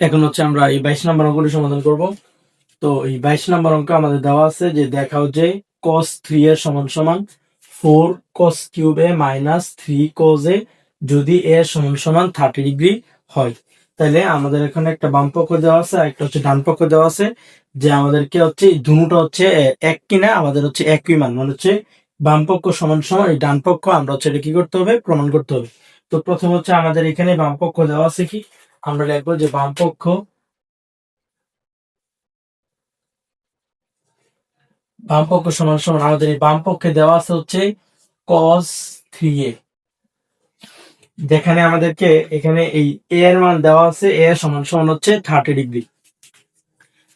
এখন হচ্ছে আমরা এই বাইশ নম্বর অঙ্কটি সমাধান করব। তো এই বাইশ নম্বর অঙ্ক আমাদের দেওয়া আছে যে দেখাও যে কস থ্রি এর সমান সমান four cos cube A minus three cos A যদি এ সমান সমান থার্টি ডিগ্রি হয়। তাহলে আমাদের এখানে একটা বাম পক্ষ দেওয়া আছে একটা হচ্ছে ডান পক্ষ দেওয়া আছে যে আমাদেরকে হচ্ছে দুটো হচ্ছে এক কিনা আমাদের হচ্ছে একই মান মানে হচ্ছে বাম পক্ষ সমান সমান, এই ডান পক্ষ আমরা হচ্ছে এটা কি করতে হবে? প্রমাণ করতে হবে। তো প্রথম হচ্ছে আমাদের এখানে বাম পক্ষ দেওয়া আছে কি? আমরা লিখব যে বাম পক্ষ বাম পক্ষ সমান সমান আমাদের এই বাম পক্ষে দেওয়া আছে হচ্ছে cos থ্রি এ যেখানে আমাদেরকে এখানে এই a এর মান দেওয়া আছে এর সমান সমান হচ্ছে থার্টি ডিগ্রি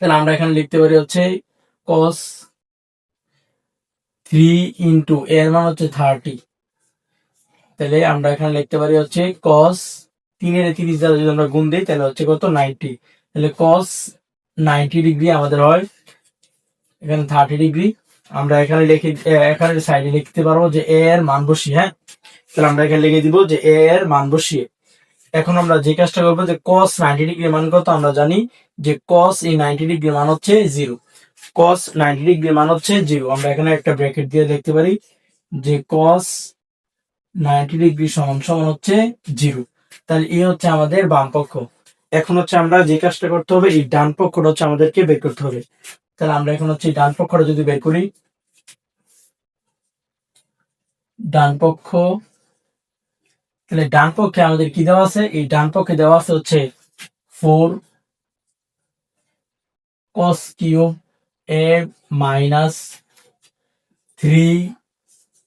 তাহলে আমরা এখানে লিখতে পারি হচ্ছে cos থ্রি ইন্টু এর মান হচ্ছে থার্টি তাহলে আমরা এখানে লিখতে পারি হচ্ছে cos তিনের তিরিশ দ্বারা যদি আমরা গুণ দিই, তাহলে হচ্ছে কত? নাইনটি। তাহলে কস নাইনটি ডিগ্রি আমাদের হয়, এখানে থার্টি ডিগ্রি। আমরা এখানে লিখে এখানে সাইডে লিখতে পারব যে এ এর মান বসিয়ে হ্যাঁ? তাহলে আমরা এখানে লিখে দিব যে এ এর মান বসিয়ে। এখন আমরা যে কাজটা করব যে কস নাইনটি ডিগ্রি মান কত? আমরা জানি যে কস এই নাইনটি ডিগ্রি মান হচ্ছে জিরো। কস নাইনটি ডিগ্রি মান হচ্ছে জিরো। আমরা এখানে একটা ব্র্যাকেট দিয়ে দেখতে পারি যে কস নাইনটি ডিগ্রি সমান সমান হচ্ছে জিরো। তাহলে এই হচ্ছে আমাদের বাম পক্ষ। এখন হচ্ছে আমরা যে কাজটা করতে হবে, এই ডান পক্ষটা হচ্ছে আমাদেরকে বের করতে হবে। তাহলে আমরা এখন হচ্ছে ডান পক্ষটা যদি বের করি, ডান পক্ষ, তাহলে ডান পক্ষে আমাদের কি দেওয়া আছে? এই ডান পক্ষে দেওয়া আছে হচ্ছে four cos cube A minus three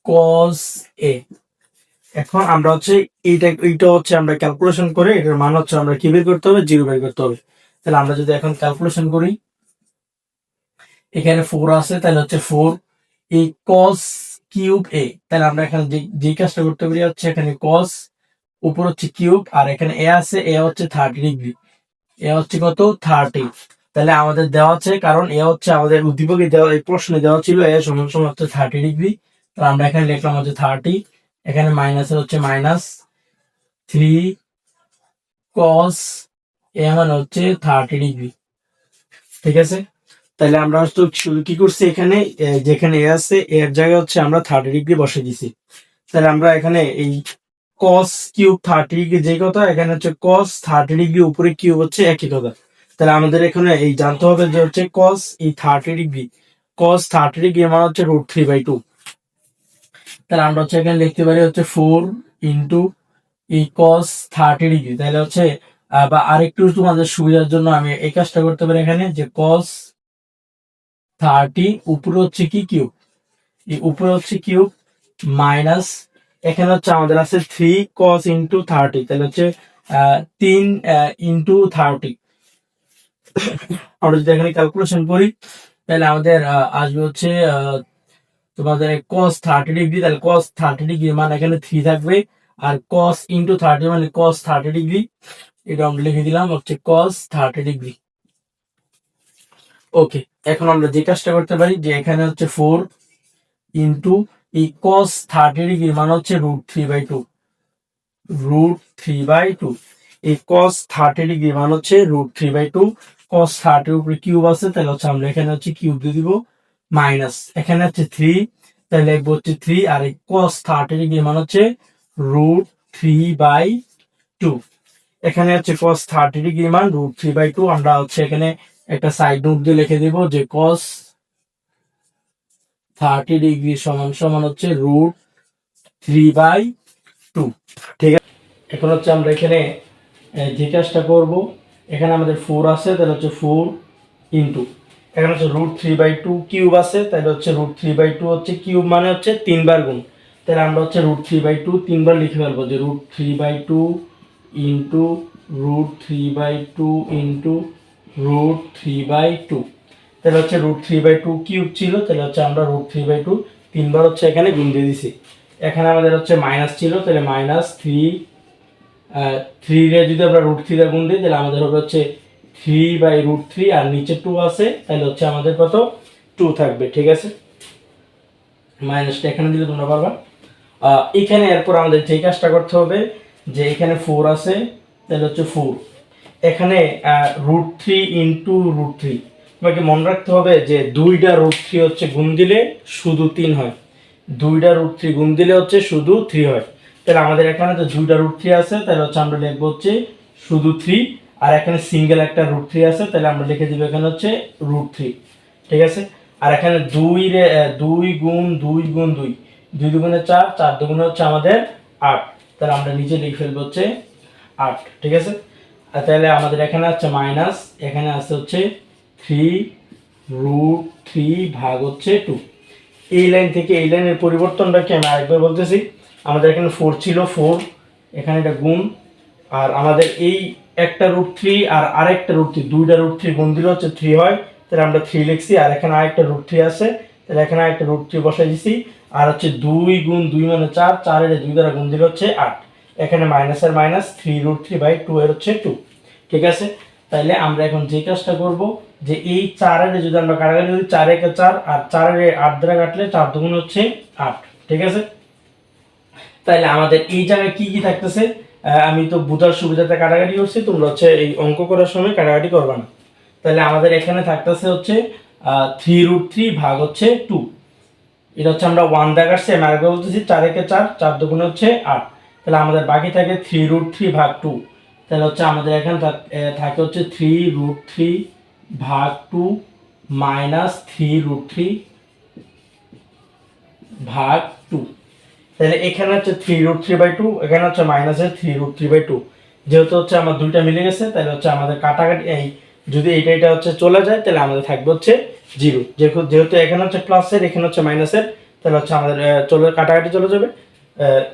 cos A. এখন আমরা হচ্ছে এইটা এইটা হচ্ছে আমরা ক্যালকুলেশন করে এটার মান হচ্ছে আমরা কি বের করতে হবে? জিরো বের করতে হবে। তাহলে আমরা যদি এখন ক্যালকুলেশন করি, এখানে ফোর আছে, তাহলে হচ্ছে ফোর এই কস কিউব এ তাহলে আমরা এখানে যে কাজটা করতে পারি হচ্ছে এখানে কস উপর হচ্ছে কিউব আর এখানে এ আছে এ হচ্ছে থার্টি ডিগ্রি এ হচ্ছে কত? থার্টি তাহলে আমাদের দেওয়া আছে, কারণ এ হচ্ছে আমাদের উদ্দীপকে দেওয়া, এই প্রশ্নে দেওয়া ছিল এ সমান সমান হচ্ছে থার্টি ডিগ্রি তাহলে আমরা এখানে লিখলাম হচ্ছে থার্টি এখানে মাইনাস হচ্ছে মাইনাস থ্রি কস এ মানে হচ্ছে থার্টি ডিগ্রি ঠিক আছে? তাহলে আমরা তো শুধু কি করছি এখানে? যেখানে এ আছে এর জায়গায় হচ্ছে আমরা থার্টি ডিগ্রি বসে দিছি। তাহলে আমরা এখানে এই কস কিউব থার্টি ডিগ্রি যে কথা এখানে হচ্ছে কস থার্টি ডিগ্রি উপরে কিউব হচ্ছে একই কথা তাহলে আমাদের এখানে এই জানতে হবে যে হচ্ছে কস এই thirty degree cos thirty degree মানে হচ্ছে রুট থ্রি বাই টু তাহলে আমরা হচ্ছে এখানে লিখতে পারি হচ্ছে ফোর ইন্টু এই কস থার্টি ডিগ্রি তাহলে হচ্ছে বা আরেকটু তোমাদের সুবিধার জন্য আমি এই কাজটা করতে পারি এখানে যে কস থার্টি উপরে হচ্ছে কি কিউব। এই উপরে হচ্ছে কিউব মাইনাস এখানে হচ্ছে আমাদের আছে থ্রি কস ইন্টু থার্টি তাহলে হচ্ছে তিন ইন্টু থার্টি আমরা যদি এখানে ক্যালকুলেশন করি, তাহলে আমাদের আসবে হচ্ছে তোমাদের কস থার্টি ডিগ্রি তাহলে কস থার্টি ডিগ্রি মানে এখানে থ্রি থাকবে। আর কস ইন্টু থার্টি মানে কস থার্টি ডিগ্রি এটা আমরা লিখে দিলাম হচ্ছে কস থার্টি ডিগ্রি ওকে এখন আমরা যে কাজটা করতে পারি, যে এখানে হচ্ছে ফোর ইন্টু এই কস থার্টি ডিগ্রি মানে হচ্ছে root three by two root three by two এই কস থার্টি ডিগ্রি মানে হচ্ছে root three by two cos থার্টির উপরে কিউব আছে, তাহলে হচ্ছে আমরা এখানে হচ্ছে কিউব দিয়ে দিব। মাইনাস। এখানে হচ্ছে থ্রি তাহলে লিখব হচ্ছে থ্রি আর এই কস থার্টি ডিগ্রি মানে হচ্ছে রুট থ্রি বাই টু এখানে হচ্ছে কস থার্টি ডিগ্রি মান রুট থ্রি বাই টু আমরা হচ্ছে এখানে একটা সাইড নোট দিয়ে লিখে দিব যে কস থার্টি ডিগ্রি সমান সমান হচ্ছে রুট থ্রি বাই টু ঠিক আছে? এখন হচ্ছে আমরা এখানে যে কাজটা করব, এখানে আমাদের ফোর আছে, তাহলে হচ্ছে ফোর ইন্টু এখানে হচ্ছে root three by two cube আছে, তাহলে হচ্ছে রুট থ্রি বাই টু হচ্ছে কিউব মানে হচ্ছে তিনবার গুণ। তাহলে আমরা হচ্ছে রুট থ্রি বাই টু তিনবার লিখে ফেলব যে root three by two into root three by two into root three by two তাহলে হচ্ছে root three by two cube ছিল, তাহলে হচ্ছে আমরা রুট থ্রি বাই টু তিনবার হচ্ছে এখানে গুণ দিয়ে দিছি। এখানে আমাদের হচ্ছে মাইনাস ছিল, তাহলে মাইনাস থ্রি থ্রি রে যদি আমরা রুট থ্রি গুণ দিই, তাহলে আমাদের হবে হচ্ছে থ্রি বাই রুট থ্রি আর নিচে টু আছে, তাহলে হচ্ছে আমাদের কত? টু থাকবে, ঠিক আছে? মাইনাসটা এখানে দিলে তোমরা পারবা। এখানে এরপর আমাদের যে কাজটা করতে হবে, যে এখানে ফোর আছে, তাহলে হচ্ছে ফোর এখানে root three into root three তোমাকে মনে রাখতে হবে যে দুইটা রুট থ্রি হচ্ছে গুণ দিলে শুধু তিন হয়। দুইটা রুট থ্রি গুণ দিলে হচ্ছে শুধু থ্রি হয়। তাহলে আমাদের এখানে তো দুইটা রুট থ্রি আছে, তাহলে হচ্ছে আমরা লিখব হচ্ছে শুধু থ্রি আর এখানে সিঙ্গেল একটা রুট থ্রি আছে, তাহলে আমরা লিখে দিব এখানে হচ্ছে রুট থ্রি ঠিক আছে? আর এখানে দুই রে দুই গুণ দুই গুণ দুই দুই দুগুণে চার চার দুগুণে হচ্ছে আমাদের আট, তাহলে আমরা নিচে লিখে ফেলব হচ্ছে আট, ঠিক আছে? আর তাহলে আমাদের এখানে আছে মাইনাস এখানে আছে হচ্ছে থ্রি রুট থ্রি ভাগ হচ্ছে টু এই লাইন থেকে এই লাইনের পরিবর্তনটা কি আমি আরেকবার বলতেছি? আমাদের এখানে ফোর ছিল ফোর এখানে এটা গুণ, আর আমাদের এই একটা রুট থ্রি আর আরেকটা রুট থ্রি দুইটা রুট থ্রি গুণ দিলে হচ্ছে থ্রি হয়। তাহলে আমরা থ্রি লিখছি, আর এখানে আরেকটা রুট থ্রি আছে। তাহলে এখানে আরেকটা রুট থ্রি বসাই দিছি, আর হচ্ছে দুই গুণ দুই মানে চার চার চারের দুই দ্বারা গুণ দিলে হচ্ছে আট। এখানে মাইনাসের minus three root three by two এর হচ্ছে টু ঠিক আছে? তাহলে আমরা এখন যে কাজটা করব, যে এই চারের যদি আমরা কাটাকাটি করি, চার একে চার, আর চারের আট দ্বারা কাটলে চার দুগুণ হচ্ছে আট। ঠিক আছে? তাহলে আমাদের এই জায়গায় কি কি থাকতেছে? আমি তো বোঝার সুবিধাতে কাটাকাটি করছি, তোমরা হচ্ছে এই অঙ্ক করার সময় কাটাকাটি করবে না। তাহলে আমাদের এখানে থাকতেছে হচ্ছে থ্রি রুট থ্রি ভাগ হচ্ছে টু এটা হচ্ছে আমরা ওয়ান দেখাচ্ছি আমি আগে বলতেছি, চার একে চার চার দুগুণে হচ্ছে আট। তাহলে আমাদের বাকি থাকে থ্রি রুট থ্রি ভাগ টু তাহলে হচ্ছে আমাদের এখানে থাকে হচ্ছে থ্রি রুট থ্রি ভাগ two minus three root three ভাগ টু তাহলে এখানে হচ্ছে three root three by two এখানে হচ্ছে মাইনাসের three root three by two যেহেতু হচ্ছে আমার দুইটা মিলে গেছে, তাহলে হচ্ছে আমাদের কাটাকাটি এই যদি এইটা এটা হচ্ছে চলে যায়, তাহলে আমাদের থাকবে হচ্ছে জিরো যেহেতু এখানে হচ্ছে প্লাসের এখানে হচ্ছে মাইনাসের তাহলে হচ্ছে আমাদের চলে, কাটাকাটি চলে যাবে।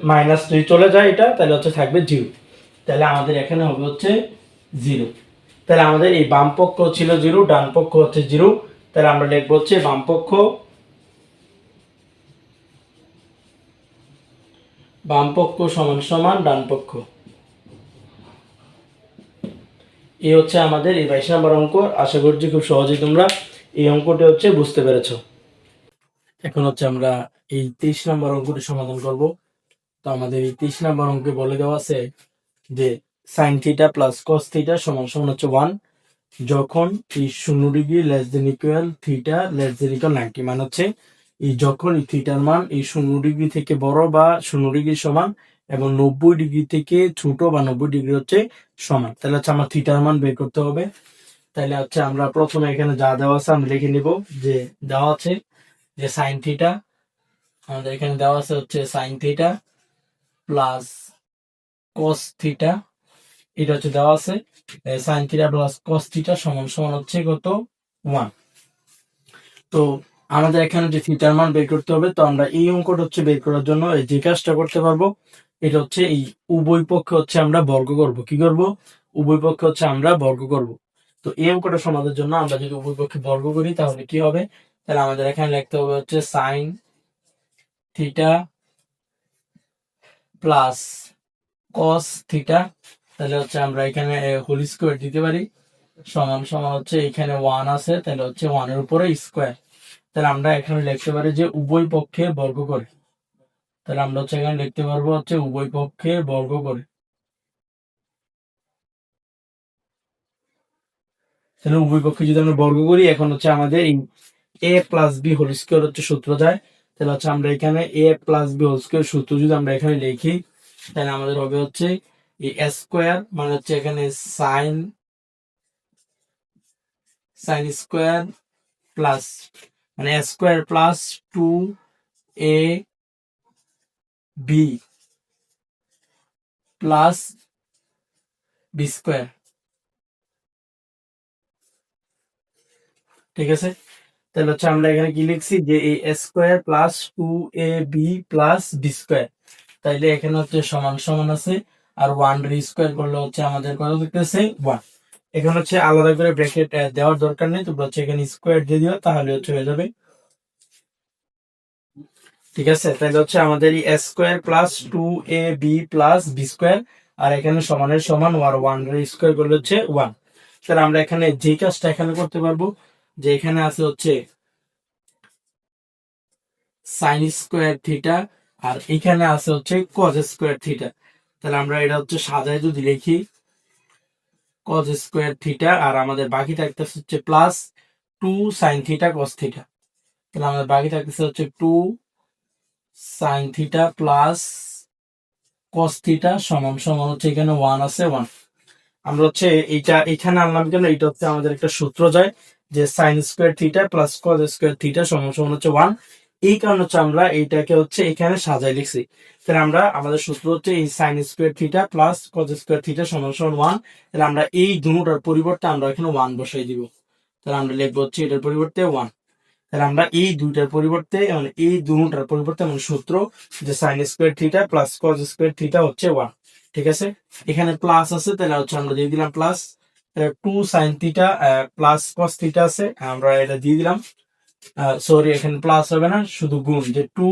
মাইনাস যদি চলে যায় এটা, তাহলে হচ্ছে থাকবে জিরো তাহলে আমাদের এখানে হবে হচ্ছে জিরো তাহলে আমাদের এই বাম পক্ষ ছিল জিরো ডান পক্ষ হচ্ছে জিরো তাহলে আমরা লিখব হচ্ছে বাম পক্ষ বাম পক্ষ সমান সমান ডান পক্ষ। এই হচ্ছে আমাদের এই বাইশ নম্বর অঙ্ক। আশা করছি খুব সহজেই তোমরা এই অঙ্কটি হচ্ছে বুঝতে পেরেছ। এখন হচ্ছে আমরা এই তেইশ নম্বর অঙ্কটি সমাধান করব। তো আমাদের এই তেইশ নম্বর অঙ্কে বলে দেওয়া আছে যে sine theta plus cos theta সমান সমান হচ্ছে ওয়ান যখন এই শূন্য degree less than equal theta less than equal ninety মানে হচ্ছে এই যখন থিটার মান এই শূন্য ডিগ্রি থেকে বড় বা শূন্য ডিগ্রি সমান এবং নব্বই ডিগ্রি থেকে ছোট বা নব্বই ডিগ্রি হচ্ছে সমান। তাহলে হচ্ছে আমার থিটার মান বের করতে হবে। তাহলে হচ্ছে আমরা প্রথমে এখানে যা দেওয়া আছে আমরা লিখে নিব যে দেওয়া আছে যে সাইন থিটা আমাদের এখানে দেওয়া আছে হচ্ছে sine theta plus cos theta এটা হচ্ছে দেওয়া আছে sine theta plus cos theta সমান সমান হচ্ছে কত? ওয়ান তো আমাদের এখানে যে থিটার মান বের করতে হবে, তো আমরা এই অঙ্কটা হচ্ছে বের করার জন্য এই যে কাজটা করতে পারব, এটা হচ্ছে এই উভয় পক্ষে হচ্ছে আমরা বর্গ করব। কি করব? উভয় পক্ষে হচ্ছে আমরা বর্গ করব। তো এই অঙ্কটা সমাধানের জন্য আমরা যদি উভয় পক্ষে বর্গ করি, তাহলে কি হবে? তাহলে আমাদের এখানে লিখতে হবে হচ্ছে sine theta plus cos theta তাহলে হচ্ছে আমরা এখানে হোল স্কোয়ার দিতে পারি। সমান সমান হচ্ছে এখানে ওয়ান আছে, তাহলে হচ্ছে ওয়ানের উপরে স্কোয়ার তাহলে আমরা এখানে লিখতে পারি যে উভয় পক্ষে বর্গ করে। তাহলে আমরা হচ্ছে এখানে লিখতে পারব হচ্ছে উভয় পক্ষে বর্গ করে। তাহলে উভয় পক্ষে যদি আমরা বর্গ করি, এখন হচ্ছে আমাদের A plus B whole square হচ্ছে সূত্র যায়। তাহলে হচ্ছে আমরা এখানে A plus B whole square সূত্র যদি আমরা এখানে লিখি, তাহলে আমাদের হবে হচ্ছে এই স্কোয়ার মানে হচ্ছে এখানে সাইন সাইন স্কোয়ার প্লাস মানে square plus two A B plus B square ঠিক আছে? তাহলে হচ্ছে আমরা এখানে কি লিখছি? যে এই square plus two A B plus B square তাইলে এখানে হচ্ছে সমান সমান আছে। আর ওয়ান রি স্কোয়ার করলে হচ্ছে আমাদের কত দেখতেছে? ওয়ান এখানে হচ্ছে আলাদা করে ব্র্যাকেট দেওয়ার দরকার নেই। তোমরা হচ্ছে এখানে স্কোয়ার দিয়ে দিও, তাহলে হচ্ছে হয়ে যাবে। ঠিক আছে? তাহলে হচ্ছে আমাদের square plus two A B plus B square, আর এখানে সমানের সমান ওয়ার ওয়ান স্কোয়ার করলে হচ্ছে ওয়ান। তাহলে আমরা এখানে যে কাজটা এখানে করতে পারব, যে এখানে আছে হচ্ছে সাইন স্কোয়ার থিটা, আর এখানে আছে হচ্ছে কজ স্কোয়ার থিটা। তাহলে আমরা এটা হচ্ছে সাজায় যদি লিখি কজ স্কোয়ার থিটা আর আমাদের বাকি থাকতেছে হচ্ছে plus two sine theta cos theta তাহলে আমাদের বাকি থাকতেছে হচ্ছে two sine theta plus cos theta সমান সমান হচ্ছে এখানে ওয়ান আছে ওয়ান আমরা হচ্ছে এইটা এখানে আনলাম কেন? এটা হচ্ছে আমাদের একটা সূত্র যায় যে sine square theta plus cos square theta সমান সমান হচ্ছে ওয়ান এই কারণে হচ্ছে আমরা এইটাকে হচ্ছে এখানে সাজাই লিখছি। তাহলে আমরা আমাদের সূত্র হচ্ছে এই sine square theta plus cos square theta সমান সমান ওয়ান তাহলে আমরা এই দুটার পরিবর্তে আমরা এখানে ওয়ান বসাই দিব। তাহলে আমরা লিখব হচ্ছে এটার পরিবর্তে ওয়ান তাহলে আমরা এই দুইটার পরিবর্তে মানে এই দুটার পরিবর্তে মানে সূত্র যে sine square theta plus cos square theta হচ্ছে ওয়ান ঠিক আছে? এখানে প্লাস আছে, তাহলে হচ্ছে আমরা দিয়ে দিলাম plus two sine theta plus cos theta আছে, আমরা এটা দিয়ে দিলাম। সরি এখানে প্লাস হবে না, শুধু গুণ, যে two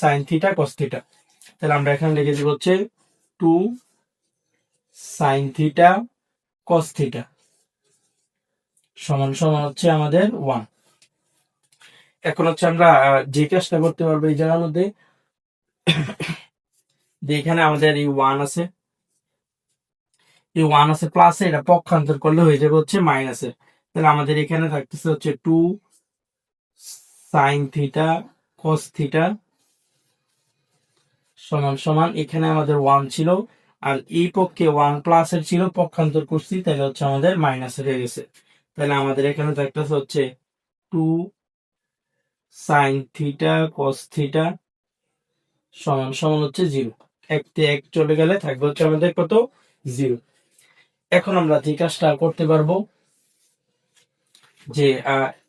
sine theta cos theta তাহলে আমরা এখানে লিখে দিব হচ্ছে two sine theta cos theta সমান সমান হচ্ছে আমাদের ওয়ান এখন হচ্ছে আমরা যে কাজটা করতে পারব এই জায়গার মধ্যে এখানে আমাদের এই ওয়ান আছে। এই ওয়ান আছে প্লাসে এটা পক্ষান্তর করলে হয়ে যাবে হচ্ছে মাইনাসে তাহলে আমাদের এখানে থাকতেছে হচ্ছে two sine theta cos theta সমান সমান এখানে আমাদের ওয়ান ছিল, আর এই পক্ষে ওয়ান প্লাস এর ছিল পক্ষান্তর করছি তাহলে হচ্ছে আমাদের মাইনাস হয়ে গেছে। তাহলে আমাদের এখানে থাকতেছে হচ্ছে two sine theta cos theta সমান সমান হচ্ছে জিরো এক এক চলে গেলে থাকবে হচ্ছে আমাদের কত? জিরো এখন আমরা যে কাজটা করতে পারব যে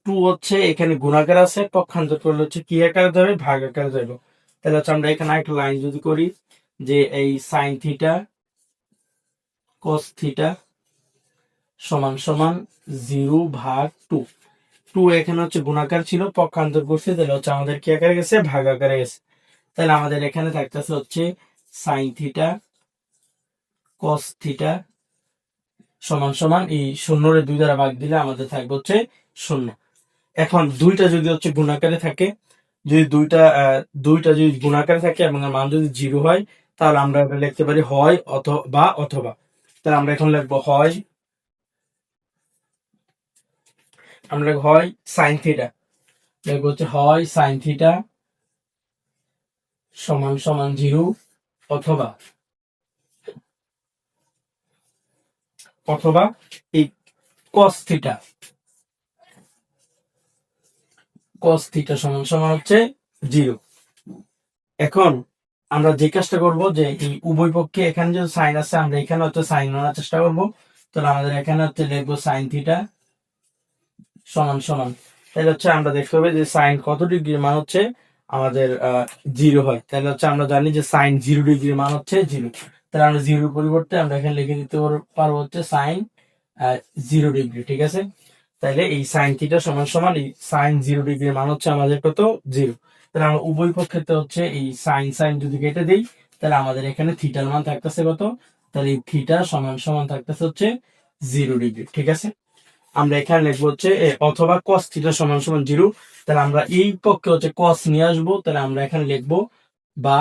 টু হচ্ছে এখানে গুণাকার আছে, পক্ষান্তর করলে হচ্ছে কি আকার যাবে ভাগ আকার যাবে তাহলে হচ্ছে আমরা এখানে একটা লাইন যদি করি, যে এই সাইন থিটা কস থিটা সমান সমান জিরো ভাগ টু টু এখানে হচ্ছে গুণাকার ছিল, পক্ষান্তর করছে, তাহলে হচ্ছে আমাদের কি আকারে গেছে? ভাগ আকারে গেছে। তাহলে আমাদের এখানে থাকতেছে হচ্ছে সাইন থিটা কস থিটা সমান সমান এই শূন্যরে দুই দ্বারা ভাগ দিলে আমাদের থাকবে হচ্ছে শূন্য। এখন দুইটা যদি হচ্ছে গুণাকারে থাকে, যদি দুইটা দুইটা যদি গুণাকারে থাকে এবং মান যদি জিরো হয়, তাহলে আমরা এটা লিখতে পারি হয় অথবা অথবা। তাহলে আমরা এখন লিখব হয়, আমরা হয় সাইন থিটা। লিখব হচ্ছে হয় সাইন থিটা সমান সমান জিরো অথবা। অথবা এই কস থিটা সমান সমান হচ্ছে জিরো এখন আমরা যে কাজটা করব যে এই উভয় পক্ষে এখানে যে সাইন আছে, আমরা এখানে হচ্ছে সাইন আনার চেষ্টা করব। তাহলে আমাদের এখানে হচ্ছে লিখব সাইন থিটা সমান সমান। তাহলে হচ্ছে আমরা দেখতে হবে যে সাইন কত ডিগ্রির মান হচ্ছে আমাদের জিরো হয়। তাহলে হচ্ছে আমরা জানি যে সাইন জিরো ডিগ্রির মান হচ্ছে জিরো তাহলে আমরা জিরোর পরিবর্তে আমরা এখানে লিখে দিতে পারব হচ্ছে সাইন জিরো ডিগ্রি ঠিক আছে? তাহলে এই সাইন থিটা সমান সমান এই সাইন জিরো ডিগ্রির মান হচ্ছে আমাদের কত? জিরো তাহলে আমরা উভয় পক্ষেতে হচ্ছে এই সাইন সাইন যদি কেটে দিই, তাহলে আমাদের এখানে থিটার মান থাকতেছে কত? তাহলে এই থিটা সমান সমান থাকতেছে হচ্ছে জিরো ডিগ্রি ঠিক আছে? আমরা এখানে লিখব হচ্ছে অথবা কস থিটা সমান সমান জিরো তাহলে আমরা এই পক্ষে হচ্ছে কস নিয়ে আসব, তাহলে আমরা এখানে লিখব বা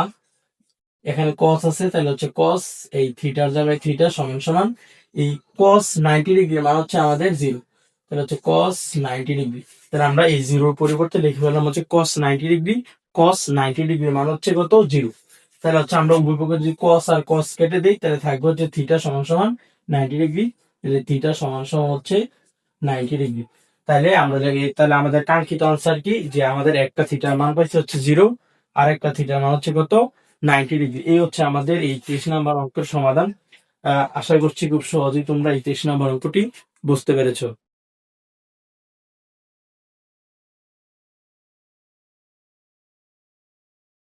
এখানে কস আছে, তাহলে হচ্ছে কস এই থিটার জায়গায় থিটা সমান সমান এই কস নাইনটি ডিগ্রি মান হচ্ছে আমাদের জিরো তাহলে হচ্ছে কস নাইনটি ডিগ্রি তাহলে আমরা এই জিরোর পরিবর্তে লিখে ফেললাম হচ্ছে cos ninety degree cos ninety degree মান হচ্ছে কত? জিরো তাহলে হচ্ছে আমরা উভয় পক্ষে যদি কস আর কস কেটে দিই, তাহলে থাকবে হচ্ছে থিটা সমান সমান নাইনটি ডিগ্রি তাহলে থিটা সমান সমান হচ্ছে নাইনটি ডিগ্রি তাহলে আমরা তাহলে আমাদের কাঙ্ক্ষিত আনসার কি? যে আমাদের একটা থিটার মান পাইছে হচ্ছে জিরো আর একটা থিটার মান হচ্ছে কত? Ninety degree. এই হচ্ছে আমাদের এই তেইশ নাম্বার অঙ্কের সমাধান। আশা করছি খুব সহজেই তোমরা এই তেইশ নাম্বার অঙ্কটি বুঝতে পেরেছ।